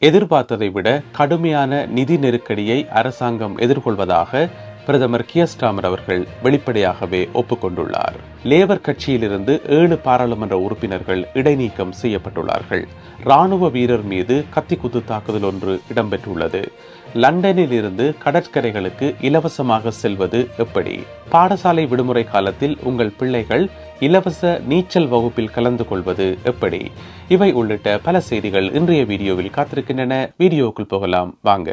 எதிர்பார்த்ததை விட கடுமையான நிதி நெருக்கடியை அரசாங்கம் எதிர்கொள்வதாக பிரதமர் கியஸ்டாமர் அவர்கள் வெளிப்படையாகவே ஒப்புக்கொண்டுள்ளார். லேபர் கட்சியிலிருந்து ஏழு பாராளுமன்ற உறுப்பினர்கள் இடைநீக்கம் செய்யப்பட்டுள்ளார்கள். ராணுவ வீரர் மீது கத்திக்குத்து தாக்குதல் ஒன்று இடம்பெற்றுள்ளது. லண்டனில் இருந்து கடற்கரைகளுக்கு இலவசமாக செல்வது எப்படி? பாடசாலை விடுமுறை காலத்தில் உங்கள் பிள்ளைகள் இலவச நீச்சல் வகுப்பில் கலந்து கொள்வது எப்படி? இவை உள்ளிட்ட பல செய்திகள் இன்றைய வீடியோவில் காத்திருக்கின்றன. வீடியோக்குள் போகலாம். வாங்க.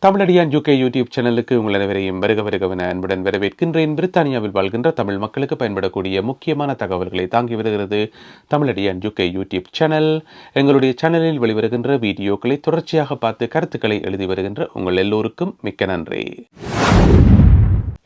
தமிழடியான் யூகே யூடியூப் சேனலுக்கு உங்கள் அனைவரையும் வருக வருகவன அன்புடன் வரவேற்கின்றேன். பிரித்தானியாவில் வாழ்கின்ற தமிழ் மக்களுக்கு பயன்படக்கூடிய முக்கியமான தகவல்களை தாங்கி வருகிறது தமிழடியான் யூகே யூடியூப் சேனல் எங்களுடைய சேனலில் வெளிவருகின்ற வீடியோக்களை தொடர்ச்சியாக பார்த்து கருத்துக்களை எழுதி வருகின்ற உங்கள் எல்லோருக்கும் மிக்க நன்றி.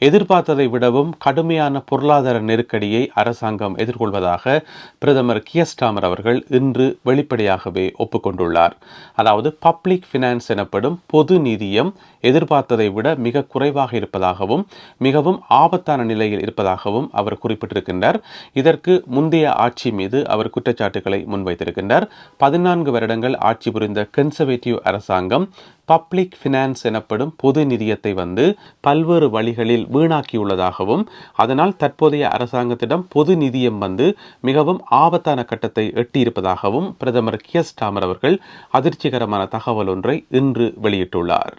எதிர்பார்த்ததை விடவும் கடுமையான பொருளாதார நெருக்கடியை அரசாங்கம் எதிர்கொள்வதாக பிரதமர் கியஸ்டாமர் அவர்கள் இன்று வெளிப்படையாகவே ஒப்புக்கொண்டுள்ளார். அதாவது பப்ளிக் ஃபினான்ஸ் எனப்படும் பொது நிதியம் எதிர்பார்த்ததை விட மிக குறைவாக இருப்பதாகவும் மிகவும் ஆபத்தான நிலையில் இருப்பதாகவும் அவர் குறிப்பிட்டிருக்கின்றார். இதற்கு முந்தைய ஆட்சி மீது அவர் குற்றச்சாட்டுகளை முன்வைத்திருக்கின்றார். பதினான்கு வருடங்கள் ஆட்சி புரிந்த கன்சர்வேட்டிவ் அரசாங்கம் பப்ளிக் ஃபினான்ஸ் எனப்படும் பொது நிதியத்தை வந்து பல்வேறு வழிகளில் வீணாக்கியுள்ளதாகவும் அதனால் தற்போதைய அரசாங்கத்திடம் பொது நிதியம் வந்து மிகவும் ஆபத்தான கட்டத்தை எட்டியிருப்பதாகவும் பிரதமர் கியஸ் டாமர் அவர்கள் அதிர்ச்சிகரமான தகவல் ஒன்றை இன்று வெளியிட்டுள்ளார்.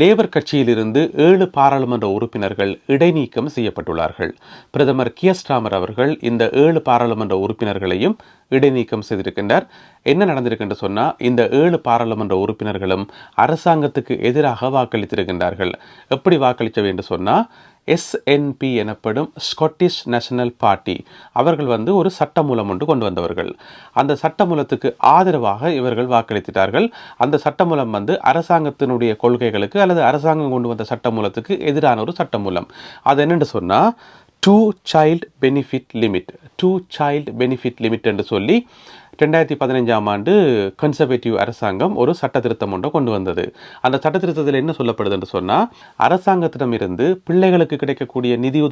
லேபர் கட்சியிலிருந்து ஏழு பாராளுமன்ற உறுப்பினர்கள் இடைநீக்கம் செய்யப்பட்டுள்ளார்கள். பிரதமர் கியஸ்டாமர் அவர்கள் இந்த ஏழு பாராளுமன்ற உறுப்பினர்களையும் இடைநீக்கம் செய்திருக்கின்றார். என்ன நடந்திருக்குன்னு சொன்னால் இந்த ஏழு பாராளுமன்ற உறுப்பினர்களும் அரசாங்கத்துக்கு எதிராக வாக்களித்திருக்கின்றார்கள். எப்படி வாக்களிக்க வேண்டும் சொன்னால் எஸ்என்பி எனப்படும் ஸ்காட்டிஷ் நேஷனல் பார்ட்டி அவர்கள் வந்து ஒரு சட்டமூலம் ஒன்று கொண்டு வந்தவர்கள். அந்த சட்டமூலத்துக்கு ஆதரவாக இவர்கள் வாக்களித்திட்டார்கள். அந்த சட்டமூலம் வந்து அரசாங்கத்தினுடைய கொள்கைகளுக்கு அல்லது அரசாங்கம் கொண்டு வந்த சட்டமூலத்துக்கு எதிரான ஒரு சட்டமூலம். அது என்னென்று சொன்னால் two child benefit limit two child benefit limit என்று சொல்லி ரெண்டாயிரத்தி பதினைஞ்சாம் ஆண்டு கன்சர்வேட்டிவ் அரசாங்கம் ஒரு சட்ட திருத்தம் ஒன்றை கொண்டு வந்தது. அந்த சட்ட திருத்தத்தில் என்ன சொல்லப்படுதுன்னு சொன்னால் அரசாங்கத்திடமிருந்து பிள்ளைகளுக்கு கிடைக்கக்கூடிய நிதி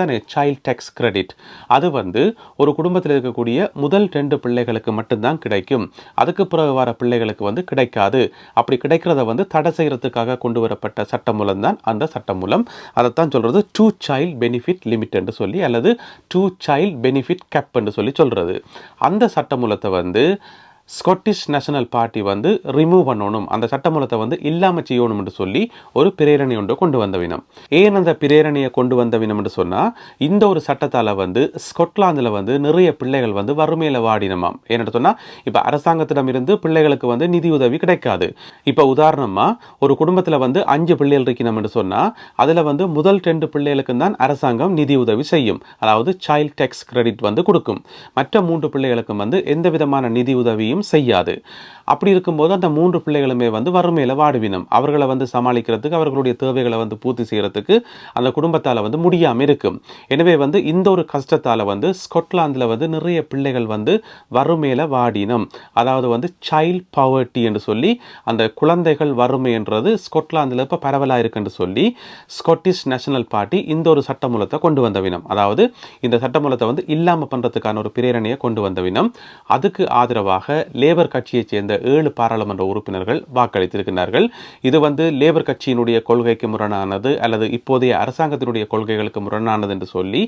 தானே சைல்ட் டேக்ஸ் கிரெடிட் அது வந்து ஒரு குடும்பத்தில் இருக்கக்கூடிய முதல் ரெண்டு பிள்ளைகளுக்கு மட்டும்தான் கிடைக்கும். அதுக்கு பிறகு வர பிள்ளைகளுக்கு வந்து கிடைக்காது. அப்படி கிடைக்கிறத வந்து தடை செய்கிறதுக்காக கொண்டு வரப்பட்ட சட்டமூலம் தான் அந்த சட்டமூலம் அதைத்தான் சொல்கிறது டூ சைல்ட் பெனிஃபிட் லிமிட் என்று சொல்லி அல்லது டூ சைல்ட் பெனிஃபிட் கேப் என்று சொல்லி சொல்கிறது அந்த சட்டமூலத்தை வந்து ஸ்காட்டிஷ் நேஷனல் பார்ட்டி வந்து ரிமூவ் பண்ணணும். அந்த சட்டமூலத்தை வந்து இல்லாமல் செய்யணும் என்று சொல்லி ஒரு பிரேரணை ஒன்று கொண்டு வந்த வினம். ஏன் அந்த பிரேரணையை கொண்டு வந்த வினம் என்று சொன்னால் இந்த ஒரு சட்டத்தால் வந்து ஸ்கொட்லாந்தில் வந்து நிறைய பிள்ளைகள் வந்து வறுமையில் வாடினமாம். ஏன்னு சொன்னால் இப்போ அரசாங்கத்திடம் இருந்து பிள்ளைகளுக்கு வந்து நிதி உதவி கிடைக்காது. இப்போ உதாரணமாக ஒரு குடும்பத்தில் வந்து அஞ்சு பிள்ளைகள் இருக்கணும் என்று சொன்னால் அதில் வந்து முதல் ரெண்டு பிள்ளைகளுக்கு தான் அரசாங்கம் நிதி உதவி செய்யும். அதாவது சைல்ட் டேக்ஸ் கிரெடிட் வந்து கொடுக்கும். மற்ற மூன்று பிள்ளைகளுக்கும் வந்து எந்த விதமான நிதி உதவியும் செய்யாது. அப்படி இருக்கும்போது அந்த மூன்று பிள்ளைகளுமே வந்து வறுமையில் வாடுவினம். அவர்களை வந்து சமாளிக்கிறதுக்கு அவர்களுடைய தேவைகளை வந்து பூர்த்தி செய்கிறதுக்கு அந்த குடும்பத்தால் வந்து முடியாமல் இருக்கும். எனவே வந்து இந்த ஒரு கஷ்டத்தால் வந்து ஸ்கொட்லாந்தில் வந்து நிறைய பிள்ளைகள் வந்து வறுமையில் வாடினம். அதாவது வந்து சைல்ட் பவர்ட்டி என்று சொல்லி அந்த குழந்தைகள் வறுமைன்றது ஸ்கொட்லாந்தில் இப்போ பரவலாக இருக்குன்னு சொல்லி ஸ்காட்டிஷ் நேஷனல் பார்ட்டி இந்த ஒரு சட்டமூலத்தை கொண்டு வந்த வினம். அதாவது இந்த சட்டமூலத்தை வந்து இல்லாமல் பண்ணுறதுக்கான ஒரு பிரேரணையை கொண்டு வந்த வினம். அதுக்கு ஆதரவாக லேபர் கட்சியைச் சேர்ந்த ஏழு பாராளுமன்ற உறுப்பினர்கள் வாக்களித்திருக்கிறார்கள். இது வந்து லேபர் கட்சியினுடைய கொள்கைக்கு முரணானது அல்லது இப்போதைய அரசாங்கத்தினுடைய கொள்கைகளுக்கு முரணானது என்று சொல்லி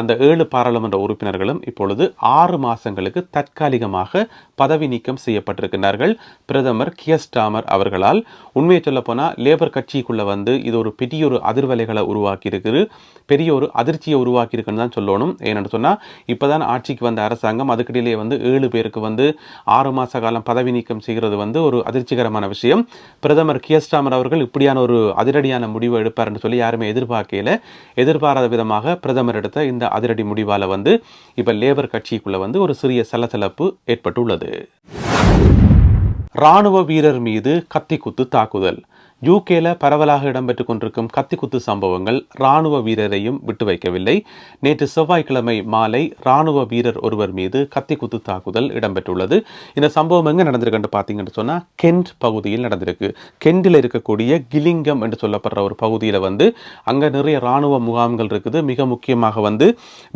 அந்த ஏழு பாராளுமன்ற உறுப்பினர்களும் இப்பொழுது ஆறு மாதங்களுக்கு தற்காலிகமாக பதவி நீக்கம் செய்யப்பட்டிருக்கிறார்கள். பிரதமர் கியஸ்டாமர் அவர்களால். உண்மையை சொல்ல போனால் லேபர் கட்சிக்குள்ள வந்து இது ஒரு பெரிய ஒரு அதிர்வலைகளை உருவாக்கி இருக்குது பெரிய ஒரு அதிர்ச்சியை உருவாக்கி இருக்குன்னு தான் சொல்லணும். ஏன்னு சொன்னால் இப்போதான் ஆட்சிக்கு வந்த அரசாங்கம் அதுக்கிடையிலே வந்து ஏழு பேருக்கு வந்து ஆறு மாத காலம் பதவி நீக்கம் செய்கிறது வந்து ஒரு அதிர்ச்சிகரமான விஷயம். பிரதமர் கியஸ்டாமர் அவர்கள் இப்படியான ஒரு அதிரடியான முடிவை எடுப்பார்னு சொல்லி யாருமே எதிர்பார்க்கையில். எதிர்பாராத விதமாக பிரதமர் எடுத்த இந்த அதிரடி முடிவால் வந்து இப்போ லேபர் கட்சிக்குள்ள வந்து ஒரு சிறிய சலசலப்பு ஏற்பட்டுள்ளது. ராணுவ வீரர் மீது கத்திக்குத்து தாக்குதல். யூகேல பரவலாக இடம்பெற்றுக் கொண்டிருக்கும் கத்திக்குத்து சம்பவங்கள் ராணுவ வீரரையும் விட்டு வைக்கவில்லை. நேற்று செவ்வாய்க்கிழமை மாலை ராணுவ வீரர் ஒருவர் மீது கத்திக்குத்து தாக்குதல் இடம்பெற்றுள்ளது. இந்த சம்பவம் எங்கே நடந்திருக்குன்னு பார்த்தீங்கன்னு சொன்னால் கென்ட் பகுதியில் நடந்திருக்கு. கெண்டில் இருக்கக்கூடிய கிலிங்கம் என்று சொல்லப்படுற ஒரு பகுதியில் வந்து அங்கே நிறைய ராணுவ முகாம்கள் இருக்குது. மிக முக்கியமாக வந்து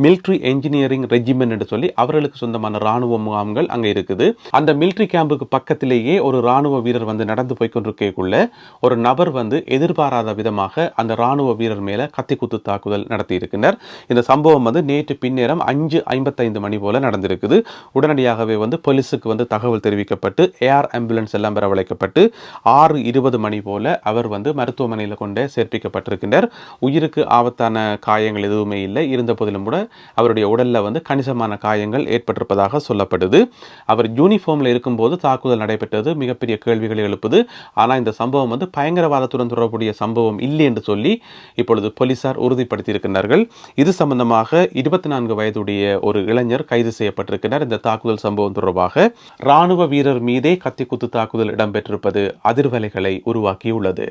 மிலிட்ரி என்ஜினியரிங் ரெஜிமெண்ட் என்று சொல்லி அவர்களுக்கு சொந்தமான ராணுவ முகாம்கள் அங்கே இருக்குது. அந்த மிலிட்ரி கேம்புக்கு பக்கத்திலேயே ஒரு ராணுவ வீரர் வந்து நடந்து போய் கொண்டிருக்கக்குள்ள ஒரு நபர் வந்து எதிர்பாராத விதமாக அந்த ராணுவ வீரர் மேல கத்திக்குத்து தாக்குதல் நடத்தியிருக்கின்றனர் இந்த சம்பவம் வந்து நேற்று பின்னேரம் அஞ்சு ஐம்பத்தைந்து மணி போல நடந்திருக்குது. உடனடியாகவே வந்து போலீஸுக்கு வந்து தகவல் தெரிவிக்கப்பட்டு ஏர் ஆம்புலன்ஸ் எல்லாம் வரவழைக்கப்பட்டு ஆறு இருபது மணி போல அவர் வந்து மருத்துவமனையில் கொண்டே சேர்ப்பிக்கப்பட்டிருக்கின்றார். உயிருக்கு ஆபத்தான காயங்கள் எதுவுமே இல்லை. இருந்த போதிலும் கூட அவருடைய உடலில் வந்து கணிசமான காயங்கள் ஏற்பட்டிருப்பதாக சொல்லப்படுது. அவர் யூனிஃபார்மில் இருக்கும்போது தாக்குதல் நடைபெற்றது. மிகப்பெரிய கேள்விகளை எழுப்புது. ஆனால் இந்த சம்பவம் வந்து பயங்கரவாதத்துடன் தொடர்புடைய சம்பவம் இல்லை என்று சொல்லி இப்பொழுது போலீசார் உறுதிப்படுத்தியிருக்கிறார்கள் இது சம்பந்தமாக இருபத்தி நான்கு வயதுடைய ஒரு இளைஞர் கைது செய்யப்பட்டிருக்கிறார். இந்த தாக்குதல் சம்பவம் தொடர்பாக ராணுவ வீரர் மீதே கத்திக்குத்து தாக்குதல் இடம்பெற்றிருப்பது அதிர்வலைகளை உருவாக்கியுள்ளது.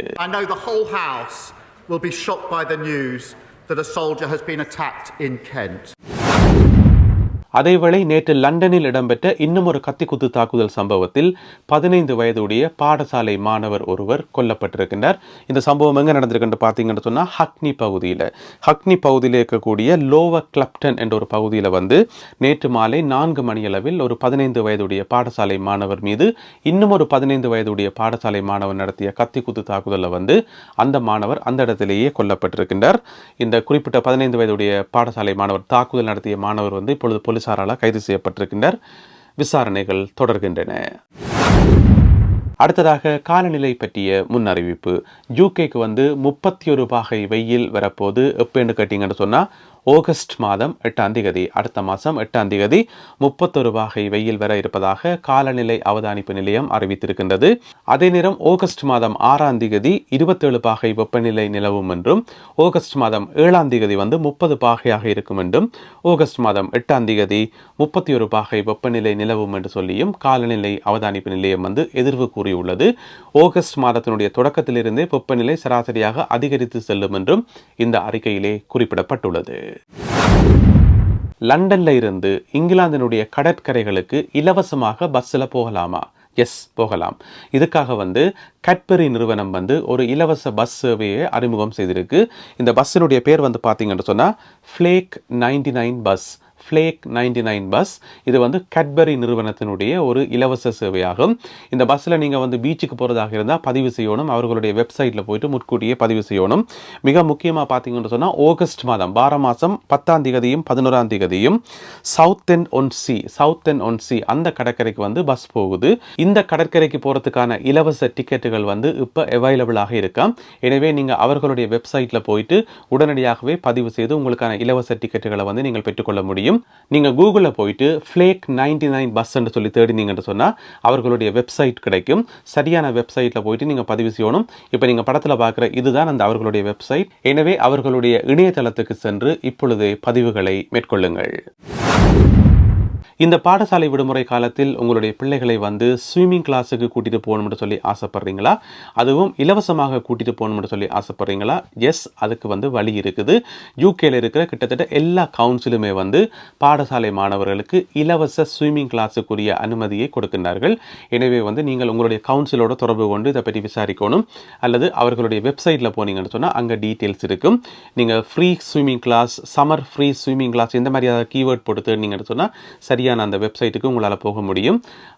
Will be shocked by the news that a soldier has been attacked in Kent. அதேவேளை நேற்று லண்டனில் இடம்பெற்ற இன்னும் ஒரு கத்திக்குத்து தாக்குதல் சம்பவத்தில் பதினைந்து வயதுடைய பாடசாலை மாணவர் ஒருவர் கொல்லப்பட்டிருக்கின்றார். இந்த சம்பவம் எங்கே நடந்திருக்குன்னு பார்த்தீங்கன்னு சொன்னால் ஹக்னி பகுதியில். ஹக்னி பகுதியில் இருக்கக்கூடிய லோவர் கிளப்டன் என்ற ஒரு பகுதியில் வந்து நேற்று மாலை நான்கு மணியளவில் ஒரு பதினைந்து வயதுடைய பாடசாலை மாணவர் மீது இன்னும் ஒரு பதினைந்து வயதுடைய பாடசாலை மாணவர் நடத்திய கத்திக்குத்து தாக்குதலில் வந்து அந்த மாணவர் அந்த இடத்திலேயே கொல்லப்பட்டிருக்கின்றார். இந்த குறிப்பிட்ட பதினைந்து வயதுடைய பாடசாலை மாணவர் தாக்குதல் நடத்திய மாணவர் வந்து இப்பொழுது போலீசாரால் கைது செய்யப்பட்டிருக்கின்றனர். விசாரணைகள் தொடர்கின்றன. அடுத்ததாக காலநிலை பற்றிய முன் அறிவிப்பு யூகேக்கு வந்து முப்பத்தி ஒரு பாகை வெயில் வரப்போது எப்போன்னு கேட்டிங்கன்னு சொன்னால் ஆகஸ்ட் மாதம் எட்டாம் தேதி அடுத்த மாதம் எட்டாம் தேதி முப்பத்தொரு வகை வெயில் வர இருப்பதாக காலநிலை அவதானிப்பு நிலையம் அறிவித்திருக்கின்றது. அதே நேரம் ஆகஸ்ட் மாதம் ஆறாம் தேதி இருபத்தேழு பாகை வெப்பநிலை நிலவும் என்றும் ஆகஸ்ட் மாதம் ஏழாம் தேதி வந்து முப்பது பாகையாக இருக்கும் என்றும் ஆகஸ்ட் மாதம் எட்டாம் தேதி முப்பத்தி ஒரு பாகை வெப்பநிலை நிலவும் என்று சொல்லியும் காலநிலை அவதானிப்பு நிலையம் வந்து எதிர்வு கூறியுள்ளது. ஆகஸ்ட் மாதத்தினுடைய தொடக்கத்திலிருந்தே வெப்பநிலை சராசரியாக அதிகரித்து செல்லும் என்றும் இந்த அறிக்கையிலே குறிப்பிடப்பட்டுள்ளது. லண்டன்ல இருந்து இங்கிலாந்தினுடைய கடற்கரைகளுக்கு இலவசமாக பஸ்ஸில் போகலாமா? எஸ் போகலாம். இதுக்காக வந்து கட்பரி நிறுவனம் வந்து ஒரு இலவச பஸ் சேவையை அறிமுகம் செய்திருக்கு. இந்த பஸ்ஸினுடைய பேர் வந்து பார்த்தீங்கன்னு சொன்னால் ஃப்ளேக் நைன்டி நைன் பஸ் ஃப்ளேக் நைன்டி நைன் பஸ் இது வந்து கட்பரி நிறுவனத்தினுடைய ஒரு இலவச சேவையாகும். இந்த பஸ்ஸில் நீங்கள் வந்து பீச்சுக்கு போகிறதாக இருந்தால் பதிவு செய்யணும். அவர்களுடைய வெப்சைட்டில் போயிட்டு முன்கூட்டியே பதிவு செய்யணும். மிக முக்கியமாக பார்த்தீங்கன்னு சொன்னால் ஆகஸ்ட் மாதம் வார மாதம் பத்தாம் தேதியும் பதினோராம் தேதியும் south N one C south N one C அந்த கடற்கரைக்கு வந்து பஸ் போகுது. இந்த கடற்கரைக்கு போகிறதுக்கான இலவச டிக்கெட்டுகள் வந்து இப்போ அவைலபிளாக இருக்கா? எனவே நீங்கள் அவர்களுடைய வெப்சைட்டில் போயிட்டு உடனடியாகவே பதிவு செய்து உங்களுக்கான இலவச டிக்கெட்டுகளை வந்து நீங்கள் பெற்றுக்கொள்ள முடியும். நீங்கள் கூகுளில் போயிட்டு ஃப்ளேக் நைன்டி நைன் பஸ்ன்னு சொல்லி தேடினீங்கன்னு சொன்னால் அவர்களுடைய வெப்சைட் கிடைக்கும். சரியான வெப்சைட்டில் போயிட்டு நீங்கள் பதிவு செய்யணும். இப்போ நீங்கள் படத்தில் பார்க்குற இதுதான் அந்த அவர்களுடைய வெப்சைட் எனவே அவர்களுடைய இணையதளத்துக்கு சென்று இப்பொழுதே பதிவுகளை மேற்கொள்ளுங்கள். இந்த பாடசாலை விடுமுறை காலத்தில் உங்களுடைய பிள்ளைகளை வந்து ஸ்விம்மிங் கிளாஸுக்கு கூட்டிகிட்டு போகணும்னு சொல்லி ஆசைப்பட்றீங்களா? அதுவும் இலவசமாக கூட்டிகிட்டு போகணும்னு சொல்லி ஆசைப்பட்றீங்களா? எஸ் அதுக்கு வந்து வழி இருக்குது. யூகேல இருக்கிற கிட்டத்தட்ட எல்லா கவுன்சிலுமே வந்து பாடசாலை மாணவர்களுக்கு இலவச ஸ்விம்மிங் கிளாஸுக்குரிய அனுமதியை கொடுக்கின்றார்கள். எனவே வந்து நீங்கள் உங்களுடைய கவுன்சிலோட தொடர்பு கொண்டு இதை பற்றி விசாரிக்கணும். அல்லது அவர்களுடைய வெப்சைட்டில் போனீங்கன்னு சொன்னால் அங்கே டீட்டெயில்ஸ் இருக்கும். நீங்கள் free swimming class summer free swimming class இந்த மாதிரி ஏதாவது கீவேர்ட் போட்டு தேடினீங்கன்னு சொன்னால் சரியான அந்த வெப்சைட்டுக்கு உங்களால் போக முடியும்.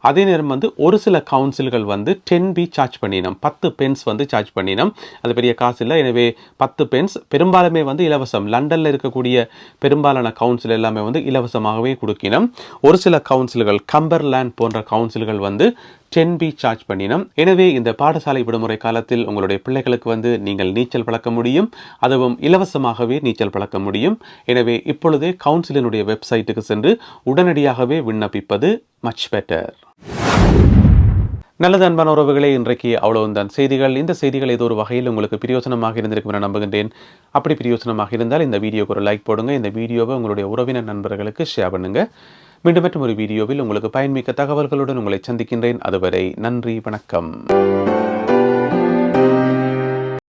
அதே நேரம் வந்து ஒரு சில கவுன்சில்கள் வந்து டென் பி சார்ஜ் பண்ணினோம். பத்து பென்ஸ் வந்து சார்ஜ் பண்ணினோம். அது பெரிய காசு இல்லை. எனவே பத்து பென்ஸ் பெரும்பாலுமே வந்து இலவசம். லண்டனில் இருக்கக்கூடிய பெரும்பாலான கவுன்சில் எல்லாமே வந்து இலவசமாகவே கொடுக்கினோம். ஒரு சில கவுன்சில்கள் கம்பர்லேண்ட் போன்ற கவுன்சில்கள் வந்து டென் பி சார்ஜ் பண்ணினோம். எனவே இந்த பாடசாலை விடுமுறை காலத்தில் உங்களுடைய பிள்ளைகளுக்கு வந்து நீங்கள் நீச்சல் பழக்க முடியும். அதுவும் இலவசமாகவே நீச்சல் பழக்க முடியும். எனவே இப்பொழுதே கவுன்சிலினுடைய வெப்சைட்டுக்கு சென்று உடனடியாகவே விண்ணப்பிப்பது மச் பெட்டர் நல்லது அன்பான உறவுகளே இன்றைக்கு அவ்வளவுதான் செய்திகள் இந்த செய்திகள் ஏதோ ஒரு வகையில் உங்களுக்கு பிரயோசனமாக இருந்திருக்கும் என நம்புகின்றேன். அப்படி பிரயோசனமாக இருந்தால் இந்த வீடியோக்கு ஒரு லைக் போடுங்க. இந்த வீடியோவை உங்களுடைய உறவினர் நண்பர்களுக்கு ஷேர் பண்ணுங்க. மீண்டும் மற்றும் ஒரு வீடியோவில் உங்களுக்கு பயன்மிக்க தகவல்களுடன் உங்களை சந்திக்கின்றேன். அதுவரை நன்றி வணக்கம்.